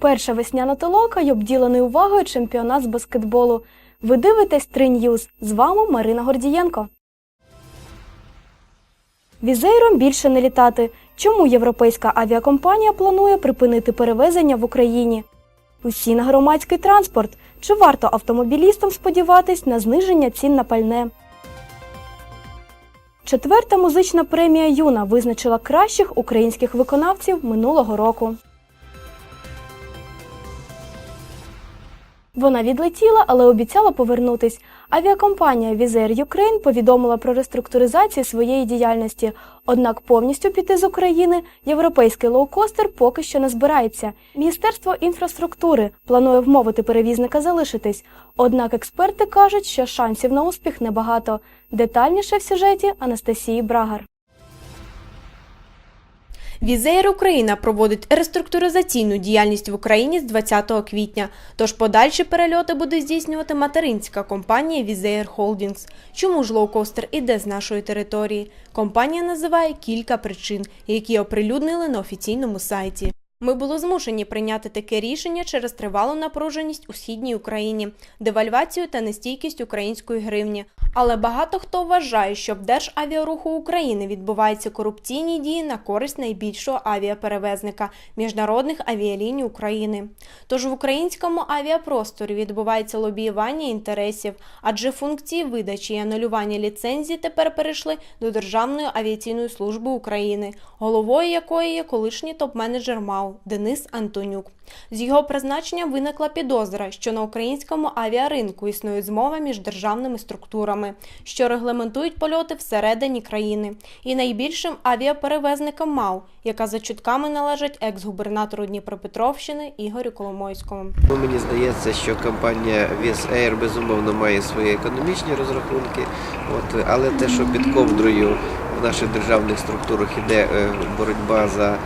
Перша весняна толока й обділений увагою чемпіонат з баскетболу. Ви дивитесь 3 News. З вами Марина Гордієнко. Візейром більше не літати. Чому європейська авіакомпанія планує припинити перевезення в Україні? Усі на громадський транспорт. Чи варто автомобілістам сподіватись на зниження цін на пальне? Четверта музична премія Юна визначила кращих українських виконавців минулого року. Вона відлетіла, але обіцяла повернутись. Авіакомпанія Візер Юкрейн повідомила про реструктуризацію своєї діяльності. Однак повністю піти з України європейський лоукостер поки що не збирається. Міністерство інфраструктури планує вмовити перевізника залишитись. Однак експерти кажуть, що шансів на успіх небагато. Детальніше в сюжеті Анастасії Брагар. Візеєр Україна проводить реструктуризаційну діяльність в Україні з 20 квітня, тож подальші перельоти буде здійснювати материнська компанія Візеєр Холдінгс. Чому ж лоукостер іде з нашої території? Компанія називає кілька причин, які оприлюднили на офіційному сайті. Ми були змушені прийняти таке рішення через тривалу напруженість у східній Україні, девальвацію та нестійкість української гривні. Але багато хто вважає, що в Державіаруху України відбуваються корупційні дії на користь найбільшого авіаперевезника міжнародних авіаліній України. Тож в українському авіапросторі відбувається лобіювання інтересів, адже функції видачі і анулювання ліцензій тепер перейшли до Державної авіаційної служби України, головою якої є колишній топ-менеджер МАУ Денис Антонюк. З його призначення виникла підозра, що на українському авіаринку існує змова між державними структурами, що регламентують польоти всередині країни, і найбільшим авіаперевезником МАУ, яка за чутками належить екс-губернатору Дніпропетровщини Ігорю Коломойському. Ну, Мені здається, що компанія Air безумовно має свої економічні розрахунки, от, але те, що під ковдрою в наших державних структурах іде е, боротьба за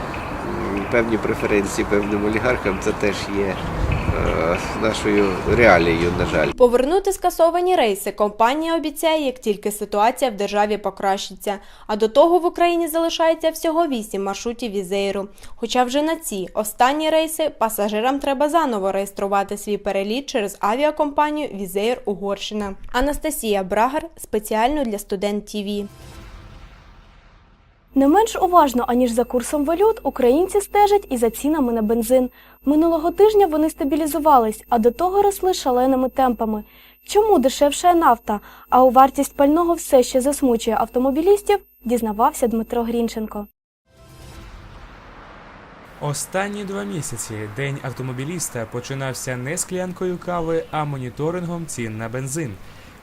певні преференції певним олігархам, це теж є е, нашою реалією, на жаль. Повернути скасовані рейси компанія обіцяє, як тільки ситуація в державі покращиться. А до того в Україні залишається всього 8 маршрутів візейру. Хоча вже на ці останні рейси пасажирам треба заново реєструвати свій переліт через авіакомпанію Візейр Угорщина. Анастасія Брагар спеціально для студент ТІВІ. Не менш уважно, аніж за курсом валют, українці стежать і за цінами на бензин. Минулого тижня вони стабілізувались, а до того росли шаленими темпами. Чому дешевшає нафта, а у вартість пального все ще засмучує автомобілістів, дізнавався Дмитро Грінченко. Останні два місяці день автомобіліста починався не склянкою кави, а моніторингом цін на бензин.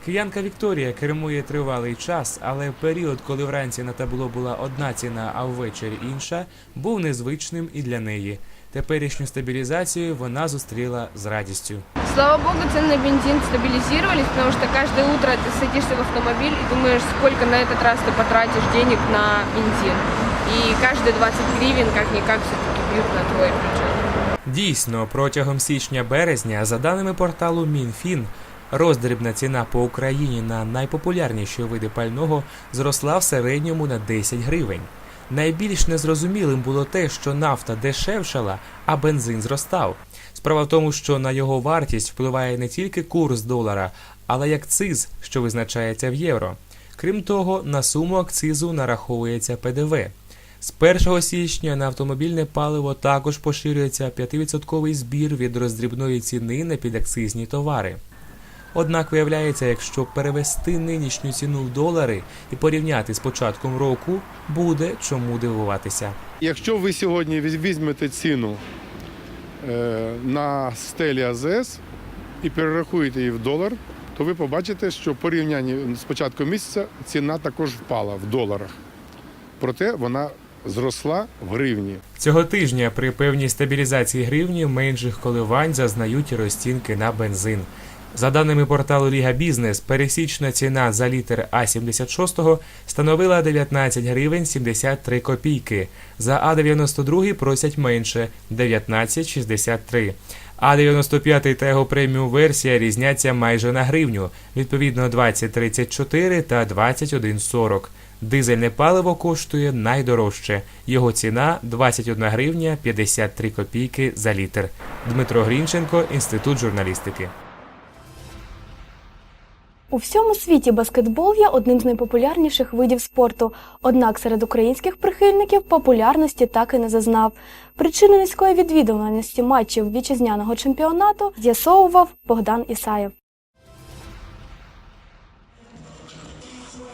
Киянка Вікторія кермує тривалий час, але період, коли вранці на табло була одна ціна, а ввечері інша, був незвичним і для неї. Теперішню стабілізацію вона зустріла з радістю. Слава богу, цены на бензин стабилизировались, потому что каждое утро ты садишься в автомобиль и думаешь, сколько на этот раз ты потратишь денег на бензин. И каждые 20 гривен как-никак все-таки бьют на твой бюджет. Дійсно, протягом січня-березня, за даними порталу Мінфін, роздрібна ціна по Україні на найпопулярніші види пального зросла в середньому на 10 гривень. Найбільш незрозумілим було те, що нафта дешевшала, а бензин зростав. Справа в тому, що на його вартість впливає не тільки курс долара, але й акциз, що визначається в євро. Крім того, на суму акцизу нараховується ПДВ. З 1 січня на автомобільне паливо також поширюється 5% збір від роздрібної ціни на підакцизні товари. Однак виявляється, якщо перевести нинішню ціну в долари і порівняти з початком року, буде чому дивуватися. Якщо ви сьогодні візьмете ціну е, на стелі АЗС і перерахуєте її в долар, то ви побачите, що в порівнянні з початком місяця ціна також впала в доларах. Проте вона зросла в гривні. Цього тижня при певній стабілізації гривні менших коливань зазнають і розцінки на бензин. За даними порталу Ліга Бізнес, пересічна ціна за літр А76 становила 19 гривень 73 копійки. За А92 просять менше 19,63. А95 та його преміум версія різняться майже на гривню, відповідно 20,34 та 21,40. Дизельне паливо коштує найдорожче. Його ціна 21 гривня 53 копійки за літр. Дмитро Грінченко, Інститут журналістики. У всьому світі баскетбол є одним з найпопулярніших видів спорту. Однак серед українських прихильників популярності так і не зазнав. Причини низької відвідуваності матчів вітчизняного чемпіонату з'ясовував Богдан Ісаєв.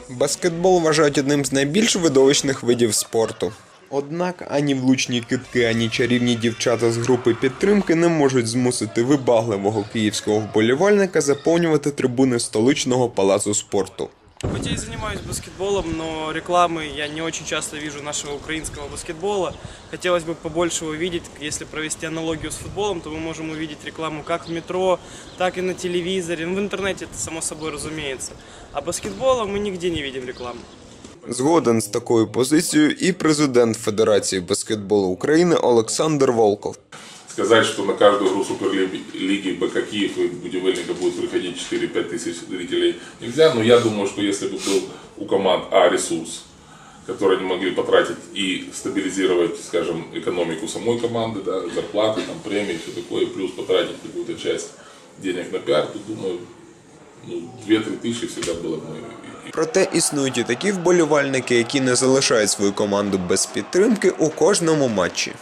Баскетбол вважають одним з найбільш видовищних видів спорту. Однак ані влучні китки, ані чарівні дівчата з групи підтримки не можуть змусити вибагливого київського вболівальника заповнювати трибуни столичного палацу спорту. Хоть я и занимаюсь баскетболом, но рекламы я не очень часто вижу нашего украинского баскетбола. Хотелось бы побольше увидеть, если провести аналогию с футболом, то мы можем увидеть рекламу как в метро, так и на телевизоре, ну, в интернете это само собой разумеется. А баскетбола мы нигде не видим рекламы. Згоден з такою позицією і президент Федерації баскетболу України Олександр Волков. Сказать, что на каждую игру Суперлиги БК Киев и Будивельника будет приходить 4-5 тысяч зрителей нельзя, но я думаю, что если бы был у команд А ресурс, который они могли потратить и стабилизировать, скажем, экономику самой команды, да, зарплаты, там, премии, все такое, плюс потратить какую-то часть денег на пиар, то думаю, ну, 2-3 тысячи всегда было бы Проте існують і такі вболівальники, які не залишають свою команду без підтримки у кожному матчі.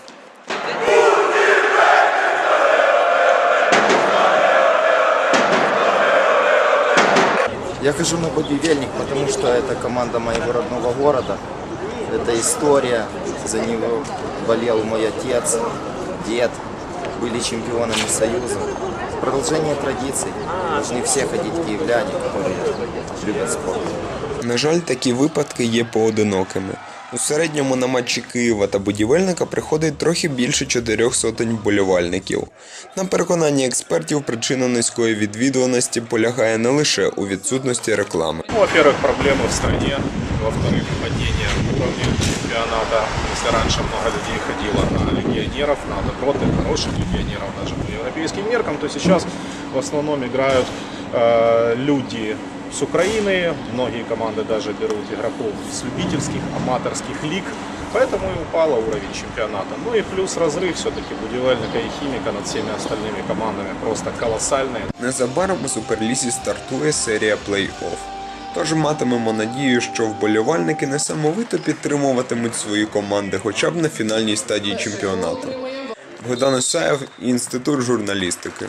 Я хожу на бодивельник, потому что это команда моего родного города. Это история. За него болел мой отец, дед Были чемпионами Союза. Продолжение традиций. Должны все ходить киевляне, которые любят спорт. На жаль, такі випадки є поодинокими. У середньому на матчі Києва та будівельника приходить трохи більше чотирьох сотень вболівальників. На переконанні експертів, причина низької відвідуваності полягає не лише у відсутності реклами. Ну, во-первых, проблемы в стране. Во-вторых, падение уровня чемпионата. Если раньше много людей ходило на легионеров, на доброты, хороших легионеров даже по европейским меркам, то сейчас в основном играют э, люди с Украины. Многие команды даже берут игроков с любительских, аматорских лиг. Поэтому и упало уровень чемпионата. Ну и плюс разрыв все-таки Будивельника и Химика над всеми остальными командами просто колоссальный. Незабаром у Суперлізі стартує серія плей-офф. Тож матимемо надію, що вболівальники несамовито підтримуватимуть свої команди хоча б на фінальній стадії чемпіонату. Богдан Ісаєв, Інститут журналістики.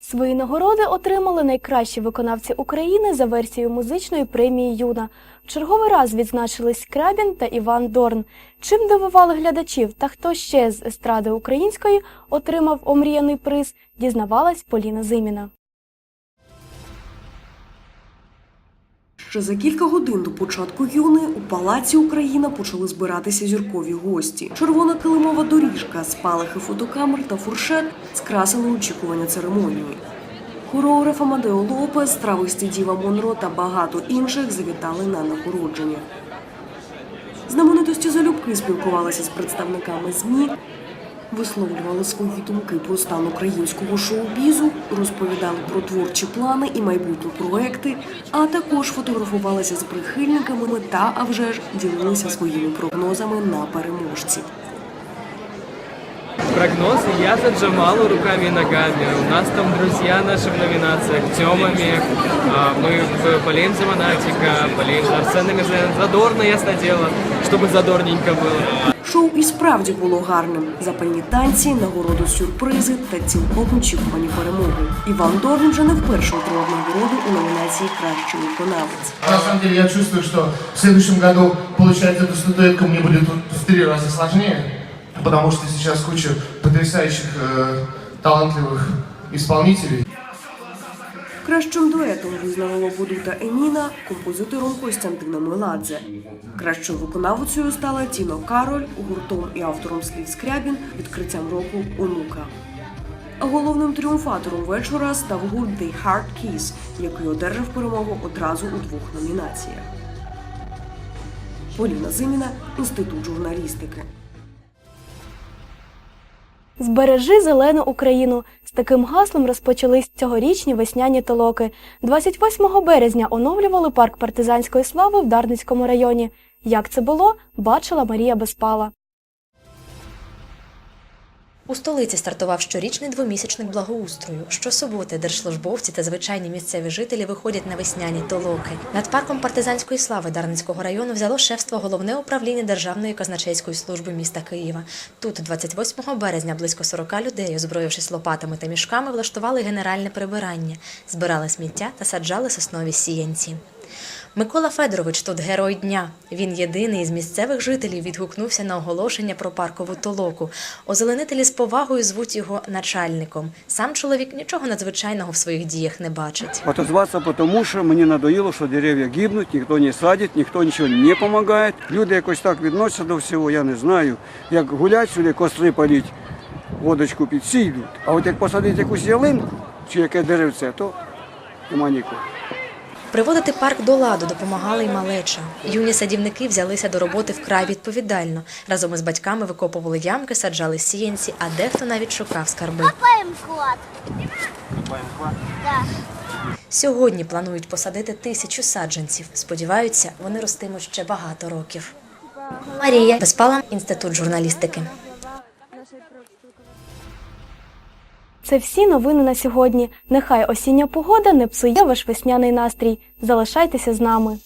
Свої нагороди отримали найкращі виконавці України за версією музичної премії Юна. В черговий раз відзначились Скрябін та Іван Дорн. Чим дивували глядачів та хто ще з естради української отримав омріяний приз, дізнавалась Поліна Зиміна. Ще за кілька годин до початку юни у палаці Україна почали збиратися зіркові гості. Червона килимова доріжка, спалахи фотокамер та фуршет скрасили очікування церемонії. Хореограф Амадео Лопес, трависті Діва Монро та багато інших завітали на нагородження. Знаменитості залюбки спілкувалися з представниками ЗМІ, висловлювали свої думки про стан українського шоу-бізу, розповідали про творчі плани і майбутні проекти, а також фотографувалися з прихильниками та, а вже ж, ділилися своїми прогнозами на переможці. Прогнозы я за Джамалу руками и ногами. У нас там друзья наши в номинациях темами. А, Мы в- болеем за Монатика, болеем за Арсена Мирзаяна. Задорно, ясно дело, чтобы задорненько было. Шоу і справді було гарним. Запальні танці, нагороду сюрпризи та цілком очікувані перемоги. Іван Дорн вже не вперше отримав нагороду у номінації Кращий виконавець. На самом деле я чувствую, что в следующем году, получается, эта статуэтка мне будет в три раза сложнее, потому что сейчас куча потрясающих, э, талантливых исполнителей. Кращим дуетом визнали Лободу та Еміна композитором Костянтина Меладзе. Кращою виконавицею стала Тіно Кароль, гуртом і автором слів Скрябін відкриттям року Онука. Головним тріумфатором вечора став гурт The Hard Keys, який одержав перемогу одразу у двох номінаціях. Поліна Зиміна, Інститут журналістики. Збережи зелену Україну. З таким гаслом розпочались цьогорічні весняні толоки. 28 березня оновлювали парк партизанської слави в Дарницькому районі. Як це було, бачила Марія Безпала. У столиці стартував щорічний двомісячник благоустрою. Щосуботи держслужбовці та звичайні місцеві жителі виходять на весняні толоки. Над парком партизанської слави Дарницького району взяло шефство головне управління Державної казначейської служби міста Києва. Тут, 28 березня, близько 40 людей, озброївшись лопатами та мішками, влаштували генеральне прибирання, збирали сміття та саджали соснові сіянці. Микола Федорович тут герой дня. Він єдиний із місцевих жителів відгукнувся на оголошення про паркову толоку. Озеленителі з повагою звуть його начальником. Сам чоловік нічого надзвичайного в своїх діях не бачить. Отозваться, потому що мені надоїло, що дерев'я гибнуть, ніхто не садить, ніхто нічого не допомагає. Люди якось так відносяться до всього, я не знаю. Як гулять сюди, костри паліть, водочку під. А от як посадити якусь ялинку чи яке деревце, то нема нікого. Приводити парк до ладу допомагала й малеча. Юні садівники взялися до роботи вкрай відповідально. Разом із батьками викопували ямки, саджали сіянці, а дехто навіть шукав скарби. Клад. Сьогодні планують посадити тисячу саджанців. Сподіваються, вони ростимуть ще багато років. Марія Безпала, інститут журналістики. Це всі новини на сьогодні. Нехай осіння погода не псує ваш весняний настрій. Залишайтеся з нами.